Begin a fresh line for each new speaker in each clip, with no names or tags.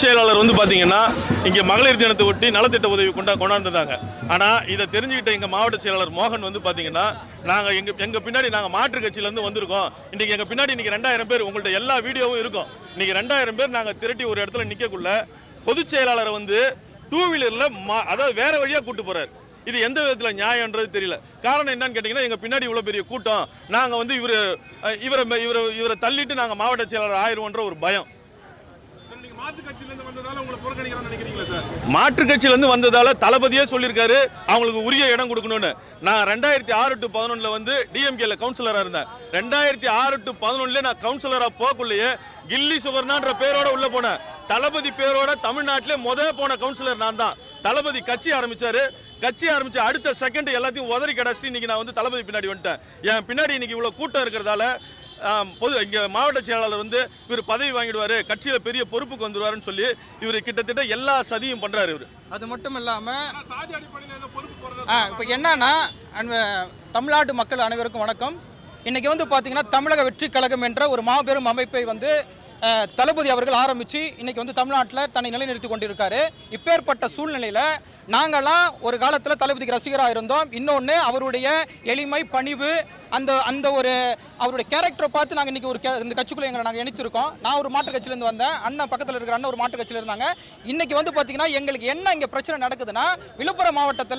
பொதுச் செயலாளர் வந்து பார்த்தீங்கன்னா இங்கே மகளிர் தினத்தை ஒட்டி நலத்திட்ட உதவி கொண்டா கொண்டாந்துருந்தாங்க ஆனால் இதை தெரிஞ்சுக்கிட்ட எங்கள் மாவட்ட செயலாளர் மோகன் வந்து பார்த்தீங்கன்னா நாங்கள் எங்கள் எங்கள் பின்னாடி நாங்கள் மாற்று கட்சியிலேருந்து வந்திருக்கோம். இன்றைக்கி எங்கள் பின்னாடி இன்னைக்கு ரெண்டாயிரம் பேர் உங்கள்கிட்ட எல்லா வீடியோவும் இருக்கும். இன்றைக்கி ரெண்டாயிரம் பேர் நாங்கள் திரட்டி ஒரு இடத்துல நிற்கக்குள்ள பொதுச் செயலாளரை வந்து டூ வீலரில் மா அதாவது வேறு வழியாக கூட்டு போகிறார் இது எந்த விதத்தில் நியாயம்ன்றது தெரியல. காரணம் என்னன்னு கேட்டிங்கன்னா எங்கள் பின்னாடி இவ்வளோ பெரிய கூட்டம் நாங்கள் வந்து இவரு இவரை இவரை இவரை தள்ளிட்டு நாங்கள் மாவட்ட செயலாளர் ஆயிடுவோன்ற ஒரு பயம்.
மாற்று கட்சியிலிருந்து வந்ததால உங்களை சார்?
மாற்று வந்ததால தளபதியே சொல்லியிருக்காரு. அவங்களுக்கு உரிய இடம் கொடுக்கணும்னு. நான் ரெண்டாயிரத்தி ஆறு டு பதினொன்னுல வந்து டிஎம்கேல கவுன்சிலரா இருந்தேன். ரெண்டாயிரத்தி ஆறு டு பதினொன்னுல நான் கவுன்சிலரா போகக்குள்ளேயே கில்லி சுகர்னான்ற பேரோட உள்ள போனேன். தளபதி பேரோட தமிழ்நாட்டிலே முத போன கவுன்சிலர் நான் தான். தளபதி கட்சி ஆரம்பிச்சாரு. கட்சி ஆரம்பிச்சு அடுத்த செகண்ட் எல்லாத்தையும் உதறி கிடச்சிட்டு இன்னைக்கு நான் வந்து தளபதி பின்னாடி வந்துட்டேன். என் பின்னாடி இன்னைக்கு இவ்வளோ கூட்டம் இருக்கிறதால பொது இங்க மாவட்ட செயலாளர் வந்து இவர் பதவி வாங்கிடுவாரு கட்சியில பெரிய பொறுப்புக்கு வந்துருவாருன்னு சொல்லி இவர் கிட்டத்தட்ட எல்லா சதியும் பண்றாரு இவர்.
அது மட்டும் இல்லாமல்
சாதி அடிப்படையில் ஏதோ பொறுப்பு போறதா
இப்போ என்னன்னா அன்ப- தமிழ்நாட்டு மக்கள் அனைவருக்கும் வணக்கம். இன்னைக்கு வந்து பார்த்தீங்கன்னா தமிழக வெற்றி கழகம் என்ற ஒரு மாபெரும் அமைப்பை வந்து தளபதி அவர்கள் ஆரம்பித்து இன்றைக்கி வந்து தமிழ்நாட்டில் தன்னை நிலைநிறுத்தி கொண்டிருக்காரு. இப்பேற்பட்ட சூழ்நிலையில் நாங்களாம் ஒரு காலத்தில் தளபதிக்கு ரசிகராக இருந்தோம். இன்னொன்று அவருடைய எளிமை பணிவு அந்த அந்த ஒரு அவருடைய கேரக்டரை பார்த்து நாங்கள் இன்றைக்கி ஒரு கே- இந்த கட்சிக்குள்ளே எங்களை நாங்கள் இணைச்சிருக்கோம். நான் ஒரு மாற்று கட்சியிலேருந்து வந்தேன். அண்ணன் பக்கத்தில் இருக்கிற அண்ணன் ஒரு மாற்று கட்சியில் இருந்தாங்க. இன்றைக்கி வந்து பார்த்தீங்கன்னா எங்களுக்கு என்ன இங்கே பிரச்சனை நடக்குதுன்னா விழுப்புரம் மாவட்டத்தில்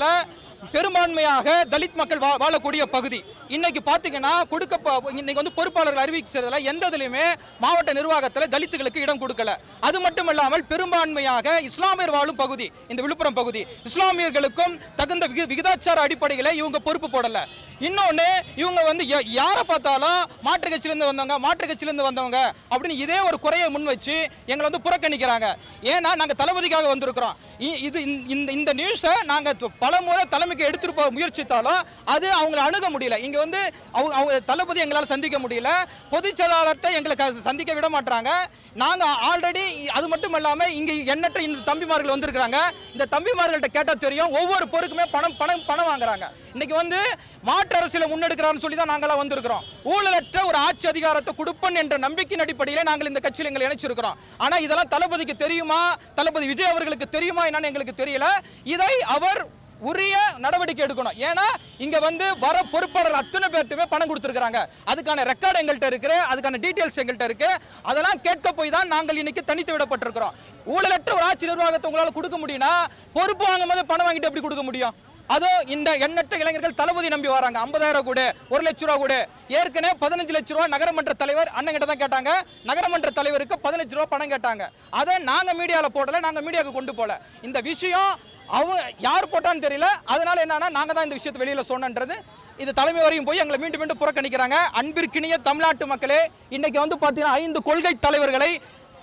பெரும்பான்மையாக தலித் மக்கள் வா- வாழக்கூடிய பகுதி. இன்னைக்கு பார்த்தீங்கன்னா கொடுக்க ப- இன்னைக்கு வந்து பொறுப்பாளர்கள் அறிவிக்கிறதுல எந்த இதுலையுமே மாவட்ட நிர்வாகத்தில் தலித்துகளுக்கு இடம் கொடுக்கல. அது மட்டும் இல்லாமல் பெரும்பான்மையாக இஸ்லாமியர் வாழும் பகுதி இந்த விழுப்புரம் பகுதி இஸ்லாமியர்களுக்கும் தகுந்த விகிதாச்சார அடிப்படையில் இவங்க பொறுப்பு போடல. இன்னொன்று இவங்க வந்து யாரை பார்த்தாலும் மாற்று கட்சியிலேருந்து வந்தவங்க மாற்று கட்சியிலேருந்து வந்தவங்க அப்படின்னு இதே ஒரு குறையை முன் வச்சு எங்களை வந்து புறக்கணிக்கிறாங்க. ஏன்னா நாங்கள் தளபதிக்காக வந்திருக்கிறோம். இது இந்த- இந்த இந்த நியூஸை நாங்கள் பல முறை தலைமைக்கு எடுத்துகிட்டு போக முயற்சித்தாலும் அது அவங்களை அணுக முடியல. இங்கே வந்து அவங்க அவங்க தளபதி எங்களால் சந்திக்க முடியல. பொதுச் செயலாளர்கிட்ட எங்களுக்கு சந்திக்க விட மாட்டாங்க நாங்கள் ஆல்ரெடி அது மட்டும் இல்லாமல் இங்கே எண்ணற்ற இந்த தம்பிமார்கள் வந்திருக்கிறாங்க. இந்த தம்பிமார்கள்ட்ட கேட்டால் தெரியும். ஒவ்வொரு பொருக்குமே பணம் பணம் பணம் வாங்குறாங்க. இன்னைக்கு வந்து மாற்று அரசியலை முன்னெடுக்கிறான்னு சொல்லி தான் நாங்களாம் வந்திருக்கிறோம். ஊழலற்ற ஒரு ஆட்சி அதிகாரத்தை கொடுப்பன் என்ற நம்பிக்கையின் அடிப்படையில் நாங்கள் இந்த கட்சியில் எங்களை இணைச்சிருக்கிறோம். ஆனால் இதெல்லாம் தளபதிக்கு தெரியுமா? தளபதி விஜய் அவர்களுக்கு தெரியுமா என்னன்னு எங்களுக்கு தெரியல. இதை அவர் உரிய நடவடிக்கை எடுக்கணும். ஏன்னா இங்க வந்து வர பொறுப்பாளர் அத்தனை பேர்ட்டுமே பணம் கொடுத்துருக்காங்க அதுக்கான ரெக்கார்டு எங்கள்கிட்ட இருக்கு அதுக்கான டீட்டெயில்ஸ் எங்கள்கிட்ட இருக்கு. அதெல்லாம் கேட்க போய் தான் நாங்கள் இன்னைக்கு தனித்து விடப்பட்டிருக்கிறோம். ஊழலற்ற ஒரு ஆட்சி நிர்வாகத்தை உங்களால் கொடுக்க முடியும்னா பொறுப்பு வாங்கும் போது பணம் வாங்கிட்டு எப்படி கொடுக்க முடியும்? அதோ இந்த எண்ணற்ற இளைஞர்கள் தளபதி நம்பி வராங்க. ஐம்பதாயிரம் கூட ஒரு லட்ச ரூபா கூட. ஏற்கனவே பதினஞ்சு லட்ச ரூபா நகரமன்ற தலைவர் அண்ணன் கிட்ட தான் கேட்டாங்க. நகரமன்ற தலைவருக்கு பதினஞ்சு ரூபா பணம் கேட்டாங்க. அதை நாங்கள் மீடியாவில் போடல நாங்கள் மீடியாவுக்கு கொண்டு போகல இந்த விஷயம் அவங்க யார் போட்டான்னு தெரியல. அதனால என்னன்னா நாங்கள் தான் இந்த விஷயத்தை வெளியில் சொன்னன்றது. இது தலைமை வரையும் போய் எங்களை மீண்டும் மீண்டும் புறக்கணிக்கிறாங்க. அன்பிற்கினிய தமிழ்நாட்டு மக்களே இன்னைக்கு வந்து பார்த்தீங்கன்னா ஐந்து கொள்கை தலைவர்களை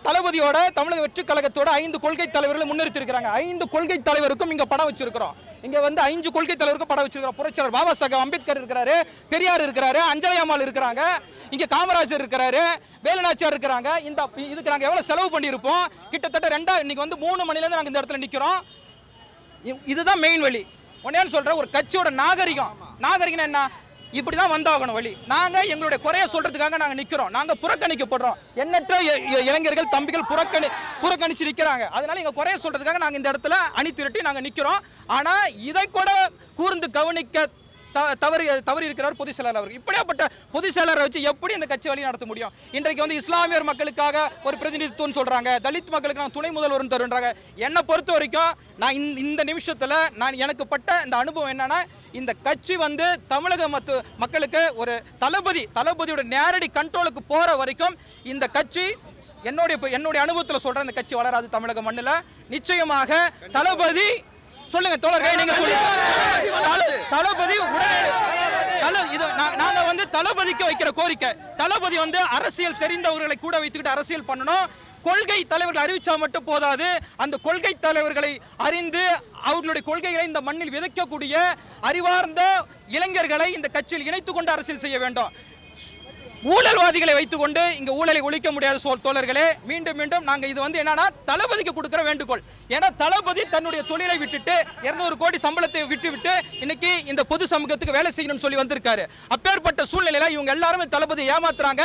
தளபதியோட தமிழக வெற்றி கழகத்தோட ஐந்து கொள்கை தலைவர்களை முன்னிறுத்திருக்கிறாங்க ஐந்து கொள்கை தலைவருக்கும் இங்க படம் வச்சிருக்கிறோம். இங்க வந்து ஐந்து கொள்கை தலைவருக்கும் படம் வச்சிருக்கிறோம். புரட்சியாளர் பாபா சாஹேப் அம்பேத்கர் இருக்கிறாரு பெரியார் இருக்கிறாரு அஞ்சலி அம்மாள் இருக்கிறாங்க. இங்க காமராஜர் இருக்கிறாரு வேலுநாச்சியார் இருக்கிறாங்க. இந்த இதுக்கு நாங்க எவ்வளவு செலவு பண்ணியிருப்போம்? கிட்டத்தட்ட ரெண்டா இன்னைக்கு வந்து மூணு மணில இருந்து நாங்க இந்த இடத்துல நிக்கிறோம். இ- இதுதான் மெயின் வழி. ஒன்னேன்னு சொல்றேன் ஒரு கட்சியோட நாகரிகம். நாகரிகம் என்ன? இப்படி தான் வந்தாகணும் வழி. நாங்க எங்களுடைய குறைய சொல்றதுக்காக நாங்க நிக்கிறோம். நாங்க புறக்கணிக்கப்படுறோம். எண்ணற்ற இளைஞர்கள் தம்பிகள் புறக்கணி புறக்கணிச்சு நிக்கிறாங்க. அதனால எங்க குறைய சொல்றதுக்காக நாங்க இந்த இடத்துல அணி திரட்டி நாங்க நிக்கிறோம். ஆனா இதை கூட கூர்ந்து கவனிக்க தவறு தவறு இருக்கிறார் பொதுச் செயலாளர் அவர் இப்படியாப்பட்ட பொதுச் செயலாளரை வச்சு எப்படி இந்த கட்சி வழி நடத்த முடியும்? இன்றைக்கு வந்து இஸ்லாமியர் மக்களுக்காக ஒரு பிரதிநிதித்துவம் சொல்கிறாங்க தலித் மக்களுக்கு நான் துணை முதல்வர்னு தருன்றாங்க. என்னை பொறுத்த வரைக்கும் நான் இந்த- இந்த நான் எனக்கு பட்ட இந்த அனுபவம் என்னன்னா இந்த கட்சி வந்து தமிழக மத்து மக்களுக்கு ஒரு தளபதி தளபதியோட நேரடி கண்ட்ரோலுக்கு போகிற வரைக்கும் இந்த கட்சி என்னுடைய என்னுடைய அனுபவத்தில் சொல்கிறேன் இந்த கட்சி வளராது தமிழக மண்ணில். நிச்சயமாக தளபதி சொல்லுங்க தோழர்களே நீங்க சொல்லுங்க. தளபதி. உடனே இது நாங்க வந்து தளபதிக்கு வைக்கிற கோரிக்கை. தளபதி வந்து அரசியல் தெரிந்தவர்களை கூட வைத்துக்கிட்டு அரசியல் பண்ணணும். கொள்கை தலைவர்கள் அறிவிச்சா மட்டும் போதாது. அந்த கொள்கை தலைவர்களை அறிந்து அவர்களுடைய கொள்கைகளை இந்த மண்ணில் விதைக்கக்கூடிய அறிவார்ந்த இளைஞர்களை இந்த கட்சியில் இணைத்துக் கொண்டு அரசியல் செய்ய வேண்டும். ஊழல்வாதிகளை வைத்துக்கொண்டு இங்க ஊழலை ஒழிக்க முடியாத சொல் தோழர்களே மீண்டும் மீண்டும் நாங்க இது வந்து என்னன்னா தளபதிக்கு கொடுக்கிற வேண்டுகோள். ஏன்னா தளபதி தன்னுடைய தொழிலை விட்டுட்டு 200 கோடி சம்பளத்தை விட்டு விட்டு இன்னைக்கு இந்த பொது சமூகத்துக்கு வேலை செய்யணும்னு சொல்லி வந்திருக்காரு. அப்பேற்பட்ட சூழ்நிலையில இவங்க எல்லாருமே தளபதி ஏமாத்துறாங்க.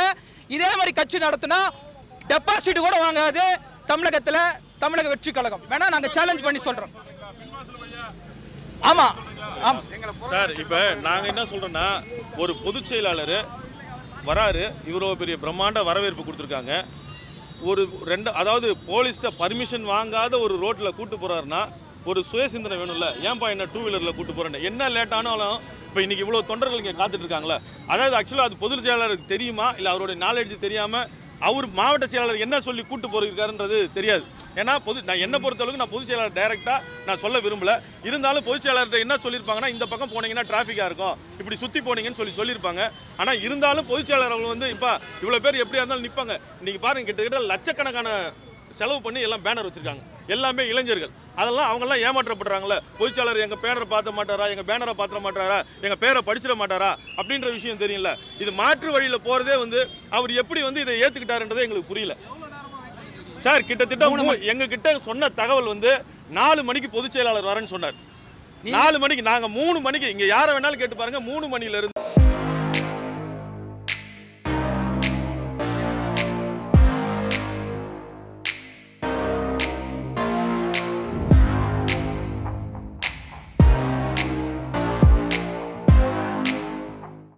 இதே மாதிரி கட்சி நடத்தினா டெபாசிட் கூட வாங்காது தமிழகத்துல தமிழக வெற்றி கழகம். வேணா நாங்க சேலஞ்ச் பண்ணி சொல்றோம். ஆமா ஆமா.
சார் இப்போ நாங்கள் என்ன சொல்கிறோன்னா ஒரு பொதுச் செயலாளர் வராரு. இவ்வளோ பெரிய பிரம்மாண்ட வரவேற்பு கொடுத்துருக்காங்க. ஒரு ரெண்டு அதாவது போலீஸ்கிட்ட பர்மிஷன் வாங்காத ஒரு ரோட்டில் கூட்டு போகிறாருன்னா ஒரு சுயசிந்தனை வேணும்ல. ஏன்பா என்ன டூ வீலரில் கூட்டு போகிறேன்னு என்ன லேட்டானாலும் இப்போ இன்றைக்கி இவ்வளோ தொண்டர்கள் இங்கே காத்துட்டு இருக்காங்களே அதாவது ஆக்சுவலாக அது பொது செயலாளருக்கு தெரியுமா? இல்லை அவருடைய நாலேஜ் தெரியாமல் அவர் மாவட்ட செயலாளர் என்ன சொல்லி கூட்டு போயிருக்காருன்றது தெரியாது. ஏன்னா பொது நான் என்ன பொறுத்தளவுக்கு நான் பொதுச் செயலாளர் டைரக்டா நான் சொல்ல விரும்பல. இருந்தாலும் பொதுச் செயலாளர்கிட்ட என்ன சொல்லியிருப்பாங்கன்னா இந்த பக்கம் போனீங்கன்னா டிராஃபிக்காக இருக்கும். இப்படி சுற்றி போனீங்கன்னு சொல்லி சொல்லியிருப்பாங்க. ஆனால் இருந்தாலும் பொதுச் செயலாளர்கள் வந்து இப்போ இவ்வளோ பேர் எப்படியா இருந்தாலும் நிற்பாங்க இன்றைக்கி பாருங்கள் கிட்டத்தட்ட லட்சக்கணக்கான செலவு பண்ணி எல்லாம் பேனர் வச்சுருக்காங்க. எல்லாமே இளைஞர்கள். அதெல்லாம் அவங்கெல்லாம் ஏமாற்றப்படுறாங்களே பொதுச்சாளர் எங்கள் பேனரை பார்த்த மாட்டாரா? எங்கள் பேனரை பார்த்துட மாட்டாரா? எங்கள் பேரை படிச்சிட மாட்டாரா? அப்படின்ற விஷயம் தெரியல இது மாற்று வழியில் போகிறதே வந்து அவர் எப்படி வந்து இதை ஏற்றுக்கிட்டாருன்றதே எங்களுக்கு புரியல. சார் கிட்டத்தட்ட எங்க கிட்ட சொன்ன தகவல் வந்து நாலு மணிக்கு பொதுச் செயலாளர் வரேன்னு சொன்னார். நாலு மணிக்கு நாங்க மூணு மணிக்கு இங்க யாரை வேணாலும் கேட்டு பாருங்க மூணு மணில இருந்து